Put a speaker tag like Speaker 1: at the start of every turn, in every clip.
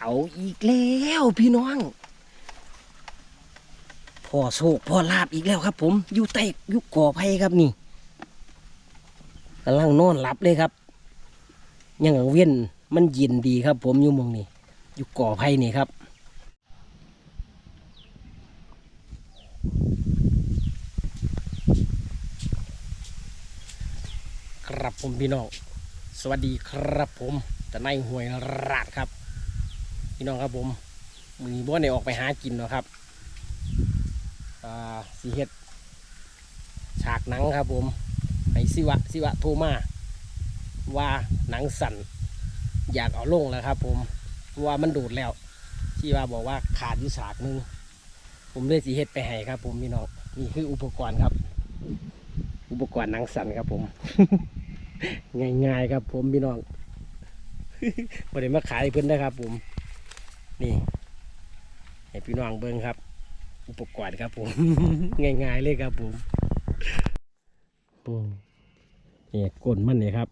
Speaker 1: เอาอีกแล้วพี่น้องพ่อโศกพ่อลาบอีกแล้วครับ ผมอยู่ใต้ยุกก่อไผ่ครับนี่กำลังนอนหลับเลยครับยังเวียนมันเย็นดีครับ ผมอยู่มองนี่อยู่ก่อไผ่นี่ครับครับผมพี่น้อง สวัสดีครับผมจะนายหวยราดครับ พี่น้องครับผมมือนี้บ่ได้ออกไปหากินเนาะครับสีเฮ็ดฉากหนังครับผมให้สิวะสิวะโทมาว่าหนังสั่นอยากเอาลงแล้วครับ ผมว่ามันดูดแล้วที่ว่าบอกว่าขาดอยู่ฉากนึงผมเลยสีเฮ็ดไปให้ครับ ผมพี่น้องนี่คืออุปกรณ์ครับ อุปกรณ์หนังสั่นครับ ผม ง่ายๆครับ ผมพี่น้องบ่ได้มาขายเพิ่นนะครับ ผม นี่ให้พี่น้องเบิ่งครับ อุปกรณ์ครับผม ง่ายๆเลยครับผมอืมนี่ก้นมันนี่ครับ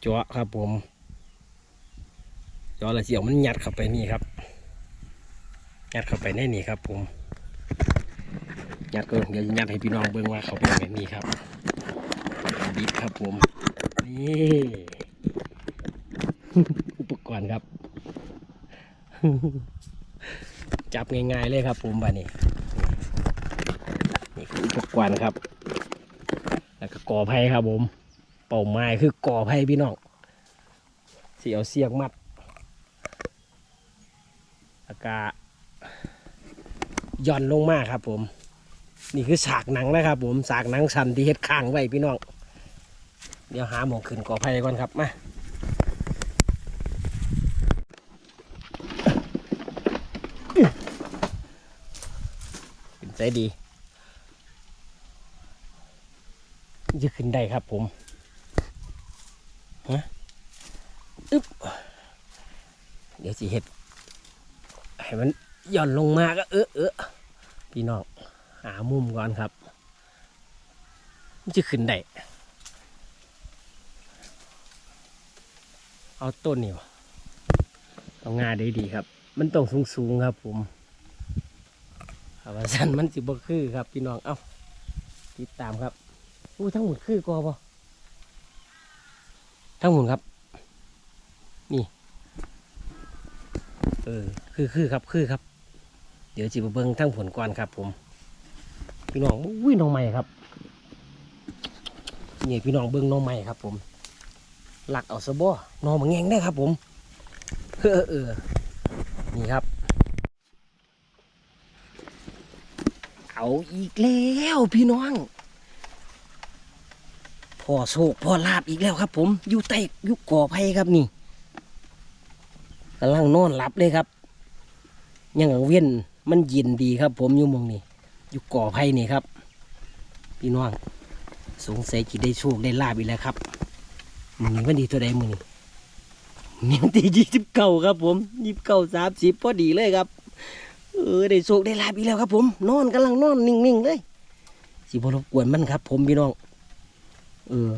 Speaker 1: เจาะครับผมเจาะแล้วเสียวมันยัดเข้าไปนี่ครับยัดเข้าไปในนี่ครับ ผมยัดก็เดี๋ยวยัดให้พี่น้องเบิ่งว่าเขาเป็นแบบนี้ครับบิดครับผมนี่อุปกรณ์ครับ จับง่ายๆเลยครับผมบานี่นี่คืออุปกรณ์ครับ แล้วก็ก่อไผ่ครับผม เป่าไม้คือก่อไผ่พี่น้องเสียวเสียกมัดอากาย่อนลงมาครับผม นี่คือฉากหนังนะครับผมฉากหนังสันที่เฮ็ดข้างไว้พี่น้อง เดี๋ยวหาหมองขึ้นก่อไผ่ก่อนครับมา ใจดีจะขึ้นได้ครับผมฮะอึ๊บเดี๋ยวสิเห็ดให้มันหย่อนลงมาก็เออเออพี่น้องหามุมก่อนครับมันจะขึ้นได้เอาต้นนี่วะเอางาได้ดีครับ มันต้องสูงๆครับผม ว่าสันมันสิบ่คือครับพี่น้อง เอ้าติดตามครับอู้ทั้งหมดคือกอบ่ทั้งหมดครับ นี่ เออ คือคือครับ คือครับ เดี๋ยวจิบเบิ้งทั้งผลก่อนครับ ผม พี่น้องอุ้ยน้องใหม่ครับนี่พี่น้องเบิ้งน้องใหม่ครับ ผมหลักเอาซะบ่นอนมาแงงได้ครับ ผม เออเออนี่ครับ เอาอีกแล้วพี่น้องพ่อโศกพ่อลาบอีกแล้วครับ ผมอยู่ใต้ยุกก่อไผ่ครับนี่กำลังนอนหลับเลยครับ ยังเวียนมันเย็นดีครับ ผมอยู่มองนี่อยู่ก่อไผ่นี่ครับ พี่น้องสงสัยจะได้โชคได้ลาบอีกแล้วครับมือนี้วันดีตัวใดมือนี้นี่วันที่ยี่สิบเก้าครับ ผมยี่สิบเก้าสามสิบพอดีเลยครับ เออได้โชคได้ลาบอีกแล้วครับผม นอนกำลังนอนนิ่งๆเลยสิบรบกวนมันครับ ผมพี่น้อง เออ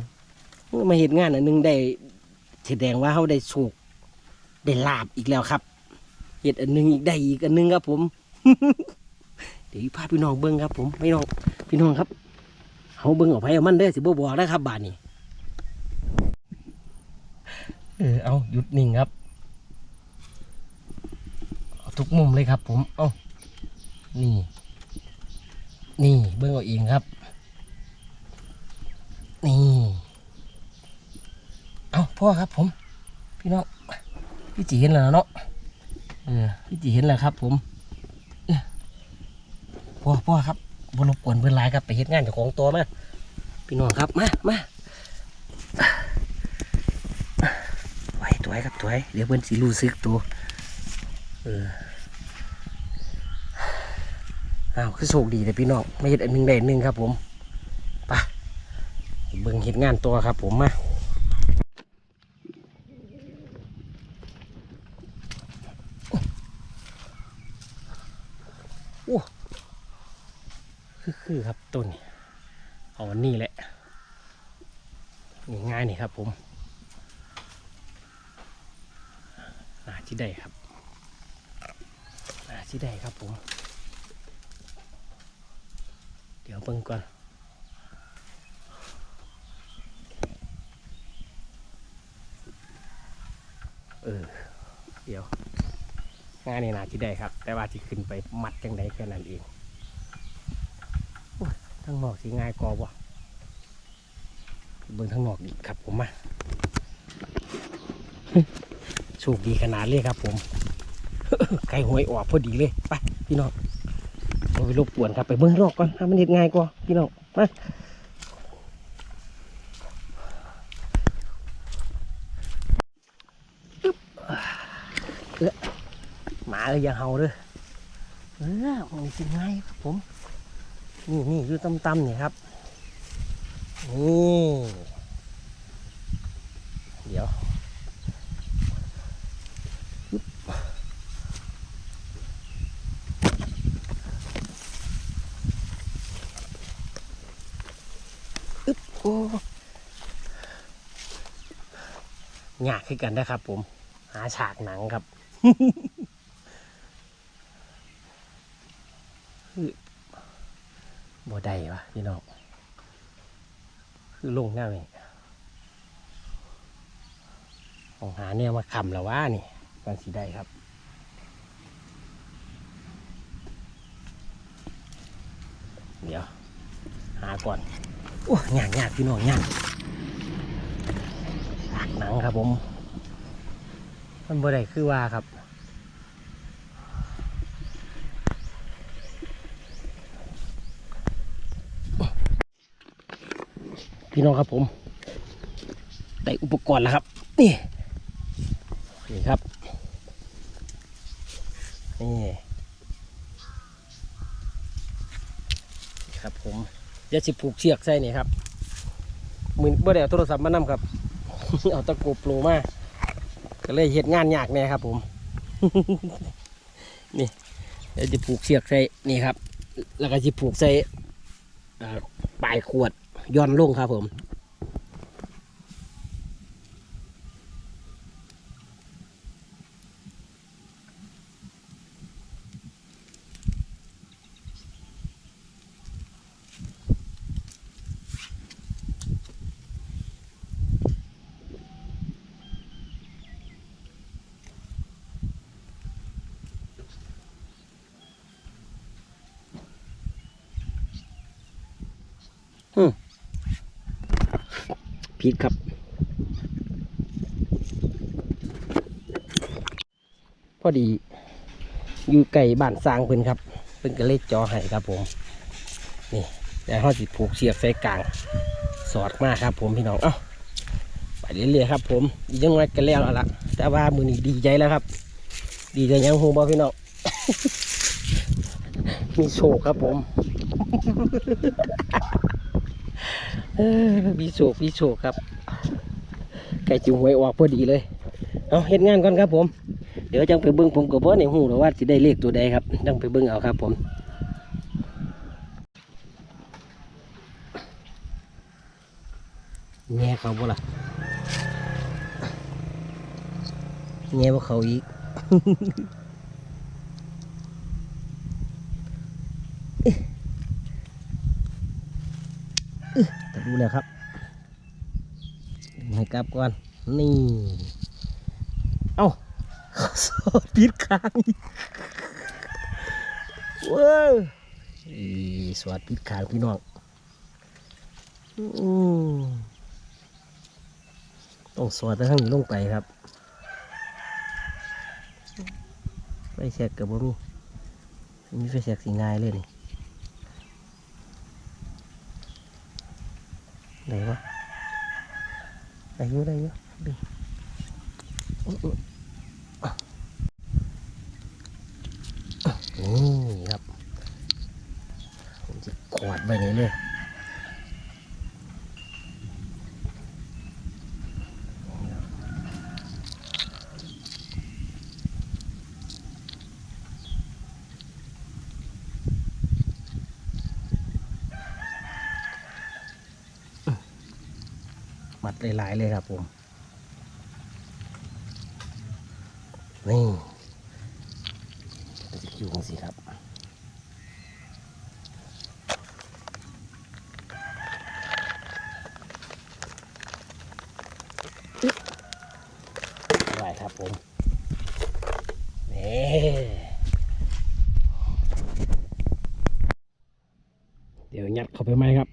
Speaker 1: มาเห็นงานอันหนึงได้แสดงว่าเขาได้โชคได้ลาบอีกแล้วครับเห็ดอันหนึงอีกได้อีกอันหนึงครับ ผม เดี๋ยวพาพี่น้องเบิ้งครับ ผมพี่น้องพี่น้องครับเขาเบิ้งเอาไปเอามันเด้สิบ่บอกนะครับบาทนี้เออเอาหยุดนิ่งครับ ทุกมุมเลยครับ ผม เอานี่ นี่เบื้องเอาเองครับ นี่ เอาพ่อครับผม พี่น้อง พี่จีเห็นแล้วเนาะเออพี่จีเห็นแล้วครับ ผมเอ้ยพ่อพ่อครับบรบกวนเพื่อนหลายครับไปเฮ็ดงานเจ้าของตัวมาพี่น้องครับมามาไว้ตัวไว้ครับตัวไว้เดี๋ยวเพื่อนสิรู้สึกตัว อออ้าวคือโชคดีแต่พี่น้องไม่เห็นอันหนึ่งได้หนึ่งครับ ผมไปเบิ่งเห็นงานตัวครับ ผมมาโอ้คือคือครับต้นนี่เอาอันนี้แหละง่ายนี่ครับ ผมน่าที่ได้ครับ นาที่ได้ครับผม เดี๋ยวเบิ่งก่อนเออ เดี๋ยวงานนี่นาที่ได้ครับ แต่ว่าที่ขึ้นไปมัดจังไดแค่นั้นเองทั้งนอกสิง่ายกว่าบ่เบิ่งทั้งนอกดีครับผมมาโชคดีขนาดเลยครับผม ไก่หวยออกพอดีเลยไปพี่น้องเราไปรบกวนครับไปเบิ่งรอกก่อนมันเห็ดง่ายกว่าพี่น้องมาอึ๊บเออหมาเลยย่าเห่าเด้อเออมันสิง่ายครับผม นี่นี่อยู่ต่ำๆนี่ยครับนี่เดี๋ยว โอ้ยากขึ้นกันนะครับผม หาฉากหนังครับคือบ่ได้วะพี่น้องคือลงหน้านี่ของหาเนี่ยมาคำแล้วว่านี่กันสีได้ครับเดี๋ยว หาก่อน โอ้ยากยากพี่น้องยากฉากหนังครับผม มันบ่ได้คือว่าครับพี่น้องครับผมได้อุปกรณ์แล้วครับ นี่นี่ครับนี่ครับผม เดี๋ยวสิผูกเชือกใส่นี่ครับมือบ่ได้เอาโทรศัพท์มานำครับ เอาตะกูปลูมาก็เลยเห็ดงานยากแน่ครับผม นี่เดี๋ยวจะผูกเชือกใส่นี่ครับ แล้วก็จะผูกใส่เอ่อปลายขวดย้อนลงครับผม พีดครับ พอดี อยู่ไก่บ้านสร้างเพิ่นครับ เพิ่นก็เลยจอให้ครับผม นี่แต่เขาสิผูกเสียกใส่กลาง สอดมากครับผมพี่น้อง เอ้า ไปเรื่อยๆครับผมยังไงกันแล้วล่ะ แต่ว่ามือนี้ดีใจแล้วครับ ดีใจยังหูบ่พี่น้อง มีโชคครับผม มีโชคมีโชคครับ ไก่จิ๋วหวยออกพอดีเลย เอาเฮ็ดงานก่อนครับผม เดี๋ยวจังไปเบิ้งผมกับบ่ในหูหรือว่าสิได้เลขตัวใดครับ จังไปเบิ้งเอาครับผมแง่เขาบ่ล่ะแง่บ่เขาอีก แต่ดูแล้วครับให้กลับก่อน นี่ เอ้าสอดปิดค้างเว้ยอีสวัสดปิดค้างพี่น้องต้องสวัสดทั้งนี้ลงไปครับ ไฟแสกกับบ่มีมีไฟแสกสีง่ายเลยนี่ ไหนวะได้อยุ่ได้อยุ่ดึงอุ๊ยอุ๊ยอะนี่ครับ ผมจะกวาดไปไหนเลย มัดหลายๆเลยครับผมนี่จะคิวของสิครับได้ครับผมนี่เดี๋ยวยัดเข้าไปไหมครับ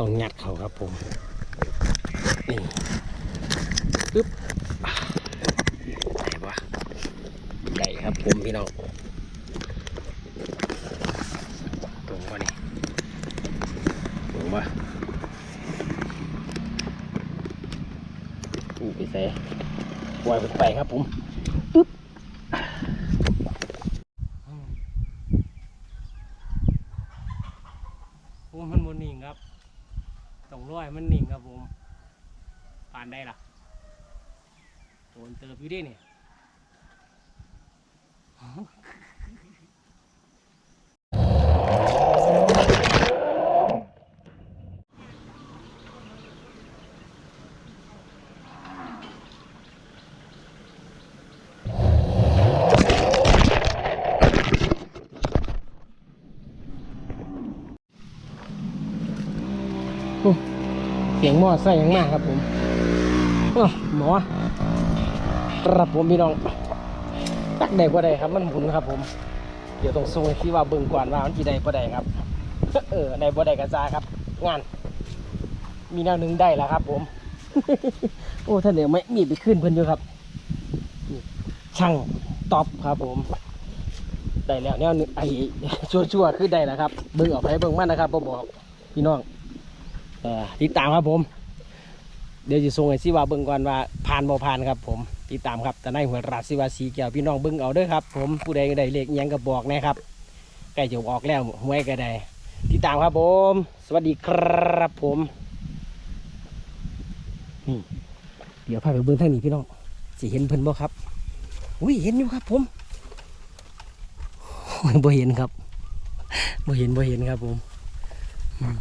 Speaker 1: ต้องยัดเขาครับผม นี่ปึ๊บได้ปะได้ครับผมพี่น้องตรงปะนี่ตรงปะอู้ไปใส่ปล่อยไปครับผมปึ๊บโอ้มันบนนิ่งครับต้องร้อย มันนิ่งครับผมผ่านได้ล่ะโดนเติบอยู่ดิเนี่ย เสียงหม้อไส้ยังมากครับผมหมอครับผมพี่น้องตักได้บ่ได้ครับ มันหมุนครับ ผม เดี๋ยวต้องส่งให้ที่ว่าเบิ่งก่อนว่ามันกี่ได้บ่ได้ครับ เออได้บ่ได้กระจาครับ งาน มีแนวหนึ่งได้แล้วครับ ผม โอ้ท่านเดี๋ยวไม่มีไปขึ้นเพิ่นอยู่ครับช่างตอบครับ ผมได้แล้วแนวหนึ่งไอ้ชั่วๆคือได้แล้วครับ เบิ่งออกไปเบิ่งมันนะครับบ่บอกพี่น้อง ติดตามครับผม เดี๋ยวจะส่งให้สิว่าเบิ่งก่อนว่าผ่านบ่ผ่านครับ ผมติดตามครับแต่ในหัวราชสิว่าสีแก้วพี่น้องเบิ่งเอาเด้อครับ ผมผู้ใดก็ได้เลขยังก็บอกนะครับใกล้จะออกแล้วหวยก็ได้ติดตามครับผม สวัสดีครับผมนี่เดี๋ยวพาไปเบิ่งทางนี้พี่น้องสิเห็นเพิ่นบ่ครับอุ้ยเห็นอยู่ครับ ผมบ่เห็นครับบ่เห็นบ่เห็นครับผมอืม